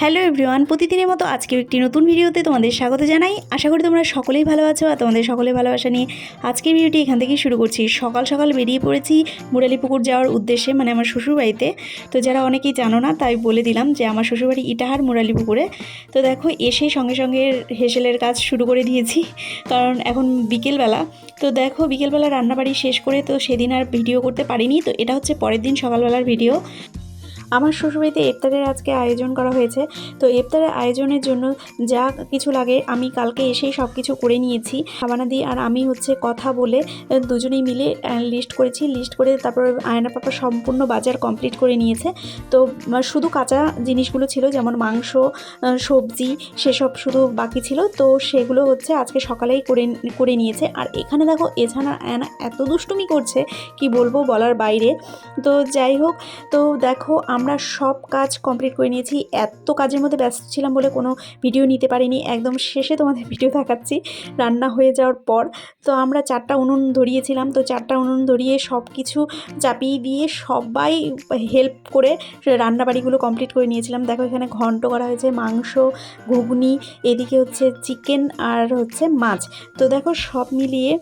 Hello everyone, প্রতিদিনের মতো আজকেও একটি নতুন ভিডিওতে তোমাদের স্বাগত জানাই। আশা করি তোমরা সকলেই ভালো আছো আর তোমাদের সকলে ভালোবাসা নিয়ে আজকের ভিডিওটি এখান থেকেই শুরু করছি। সকাল সকাল বেরিয়ে পড়েছি মুরালিপুকুর যাওয়ার উদ্দেশ্যে মানে আমার শ্বশুরবাড়িতে। তো যারা অনেকেই জানো না, তাই বলে দিলাম যে আমার শ্বশুরবাড়ি ইটাহার মুরালিপুকুরে তো দেখো, এসেই সঙ্গে সঙ্গে হেসেলের কাজ শুরু করে দিয়েছি, কারণ এখন বিকেলবেলা। তো দেখো, বিকেলবেলা রান্নাবাড়ি শেষ করে তো সেদিন আর ভিডিও করতে পারিনি, তো এটা হচ্ছে পরের দিন সকালবেলার ভিডিও। আমার শ্বশুরবাড়িতে ইফতারের আজকে আয়োজন করা হয়েছে। তো ইফতারের আয়োজনের জন্য যা কিছু লাগে, আমি কালকে এসেই সব কিছু করে নিয়েছি। হাবানাদি আর আমি হচ্ছে কথা বলে দুজনেই মিলে লিস্ট করেছি। লিস্ট করে তারপর আয়না পাপা সম্পূর্ণ বাজার কমপ্লিট করে নিয়েছে। তো শুধু কাঁচা জিনিসগুলো ছিল, যেমন মাংস সবজি, সেসব শুধু বাকি ছিল। তো সেগুলো হচ্ছে আজকে সকালেই করে করে নিয়েছে। আর এখানে দেখো এছাড়া আয়না এত দুষ্টুমি করছে, কি বলব বলার বাইরে। তো যাই হোক, তো দেখো আমরা সব কাজ কমপ্লিট করে নিয়েছি। এত কাজের মধ্যে ব্যস্ত ছিলাম বলে কোনো ভিডিও নিতে পারিনি। একদম শেষে তোমাদের ভিডিও দেখাচ্ছি। রান্না হয়ে যাওয়ার পর তো আমরা চারটা উনুন ধরিয়েছিলাম। তো চারটা উনুন ধরিয়ে সব কিছু চাপিয়ে দিয়ে সবাই হেল্প করে রান্নাবাড়িগুলো কমপ্লিট করে নিয়েছিলাম। দেখো এখানে ঘন্ট করা হয়েছে, মাংস, ঘুগনি, এদিকে হচ্ছে চিকেন আর হচ্ছে মাছ। তো দেখো সব মিলিয়ে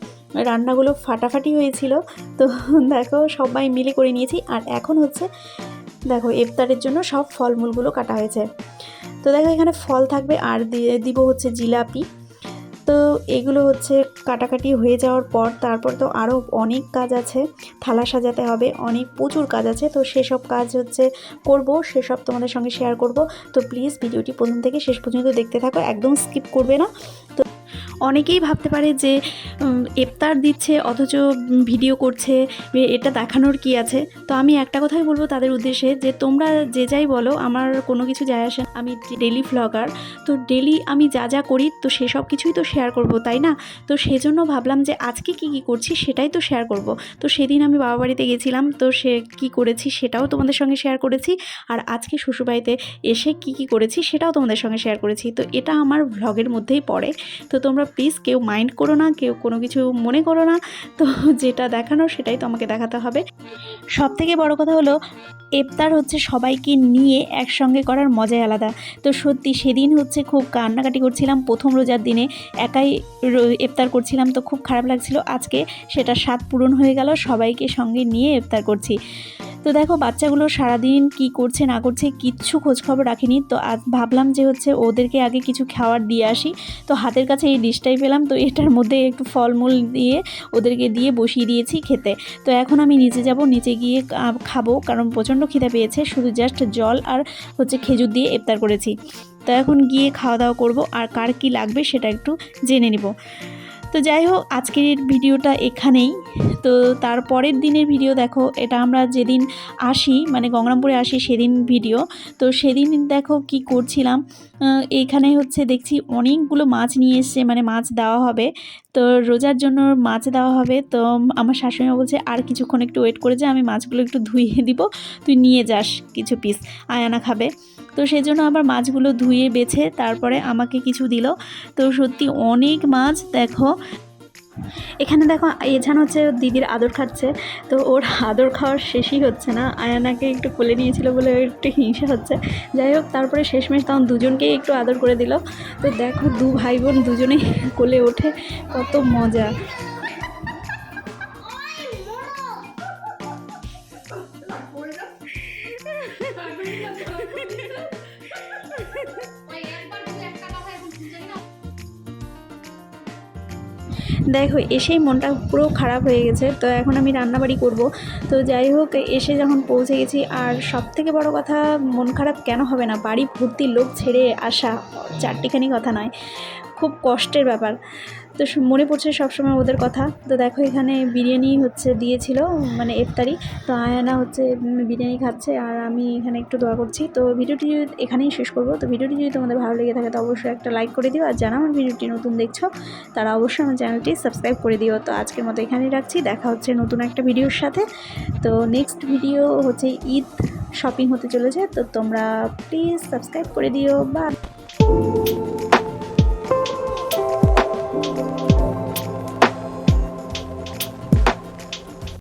রান্নাগুলো ফাটাফাটি হয়েছিল। তো দেখো সবাই মিলে করে নিয়েছি। আর এখন হচ্ছে দেখো ইফতারের জন্য সব ফলমূলগুলো কাটা হয়েছে। তো দেখো এখানে ফল থাকবে আর দিব হচ্ছে জিলাপি। তো এগুলো হচ্ছে কাটাকাটি হয়ে যাওয়ার পর তারপর তো আরও অনেক কাজ আছে। থালা সাজাতে হবে, অনেক প্রচুর কাজ আছে। তো সেসব কাজ হচ্ছে করব, সেসব তোমাদের সঙ্গে শেয়ার করব। তো প্লিজ ভিডিওটি প্রথম থেকে শেষ পর্যন্ত দেখতে থাকো, একদম স্কিপ করবে না। তো অনেকেই ভাবতে পারে যে উম, ইফতার দিচ্ছে অথচ ভিডিও করছে এটা দেখানোর কি আছে? তো আমি একটা কথাই বলব তাদের উদ্দেশ্যে যে তোমরা যে যাই বলো আমার কোনো কিছু যায় আসে আমি ডেলি ভ্লগার তো ডেলি আমি যা যা করি তো সেসব কিছুই তো শেয়ার করব তাই না? তো সেজন্য ভাবলাম যে আজকে কি কি করছি সেটাই তো শেয়ার করব। তো সেদিন আমি বাবা বাড়িতে গেছিলাম তো সে কি করেছি সেটাও তোমাদের সঙ্গে শেয়ার করেছি। আর আজকে শ্বশুরবাড়িতে এসে কি কি করেছি সেটাও তোমাদের সঙ্গে শেয়ার করেছি। তো এটা আমার ভ্লগের মধ্যেই পড়ে। তো তোমরা প্লিজ কেউ মাইন্ড করো না, কেউ কোনো কিছু মনে করো না। তো যেটা দেখানো সেটাই তো আমাকে দেখাতে হবে। সব থেকে বড় কথা হলো ইফতার হচ্ছে সবাইকে নিয়ে একসঙ্গে করার মজাই আলাদা। তো সত্যি সেদিন হচ্ছে খুব কান্নাকাটি করছিলাম, প্রথম রোজার দিনে একাই রো- ইফতার করছিলাম, তো খুব খারাপ লাগছিল। আজকে সেটা স্বাদ পূরণ হয়ে গেল, সবাইকে সঙ্গে নিয়ে ইফতার করছি। তো দেখো, বাচ্চাগুলো সারাদিন কি করছে, না করছে কিচ্ছু খোঁজখবর রাখিনি। তো আজ ভাবলাম যে হচ্ছে ওদেরকে আগে কিছু খাবার দিয়ে আসি। তো হাতের কাছে এই ডিশটাই পেলাম, তো এটার মধ্যে একটু ফলমূল দিয়ে ওদেরকে দিয়ে বসিয়ে দিয়েছি খেতে। তো এখন আমি নিচে যাব, নিচে গিয়ে খাব, কারণ প্রচণ্ড খিদে পেয়েছে। শুধু জাস্ট জল আর হচ্ছে খেজুর দিয়ে ইফতার করেছি। তো এখন গিয়ে খাওয়া দাওয়া করব, আর কার কি লাগবে সেটা একটু জেনে নিব। তো যাই হোক, আজকের ভিডিওটা এখানেই। তো তার পরের দিনের ভিডিও দেখো, এটা আমরা যেদিন আসি মানে গঙ্গরামপুরে আসি সেদিন ভিডিও। তো সেদিন দেখো কি করছিলাম এখানে হচ্ছে দেখছি অনেকগুলো মাছ নিয়ে এসছে মানে মাছ দেওয়া হবে। তো রোজার জন্য মাছ দেওয়া হবে। তো আমার শাশুড়িমা বলছে, আর কিছুক্ষণ একটু ওয়েট করে যা, আমি মাছগুলো একটু ধুইয়ে দিব, তুই নিয়ে যাস কিছু পিস আয়ানা খাবে। তো সেই জন্য আবার মাছগুলো ধুয়ে বেছে তারপরে আমাকে কিছু দিল। তো সত্যি অনেক মাছ, দেখো। এখানে দেখো এছাড়া হচ্ছে দিদির আদর খাচ্ছে। তো ওর আদর খাওয়ার শেষই হচ্ছে না। আয়ানাকে একটু কোলে নিয়েছিল বলে একটু হিংসা হচ্ছে। যাই হোক, তারপরে শেষমেশ তখন দুজনকেই একটু আদর করে দিল। তো দেখো, দু ভাই বোন দুজনেই কোলে ওঠে। কত মজা। দেখো, এসেই মনটা পুরো খারাপ হয়ে গেছে। তো এখন আমি রান্নাবাড়ি করব। তো যাই হোক, এসে যখন পৌঁছে গেছি, আর সব থেকে বড় কথা, মন খারাপ কেন হবে না? বাড়ি ভর্তি লোক ছেড়ে আসা চারটিখানি কথা নয়। খুব কষ্টের ব্যাপার। তো মনে পড়ছে সবসময় ওদের কথা। তো দেখো এখানে বিরিয়ানি হচ্ছে দিয়েছিল মানে ইফতারি। তো আয়ানা হচ্ছে বিরিয়ানি খাচ্ছে আর আমি এখানে একটু দোয়া করছি। তো ভিডিওটি এখানেই শেষ করব, তো ভিডিওটি যদি তোমাদের ভালো লেগে থাকে, তো অবশ্যই একটা লাইক করে দিও। আর যারা আমার ভিডিওটি নতুন দেখছ, তারা অবশ্যই আমার চ্যানেলটি সাবস্ক্রাইব করে দিও। তো আজকের মতো এখানেই রাখছি। দেখা হচ্ছে নতুন একটা ভিডিওর সাথে। তো নেক্সট ভিডিও হচ্ছে ঈদ শপিং হতে চলেছে। তো তোমরা প্লিজ সাবস্ক্রাইব করে দিও। বা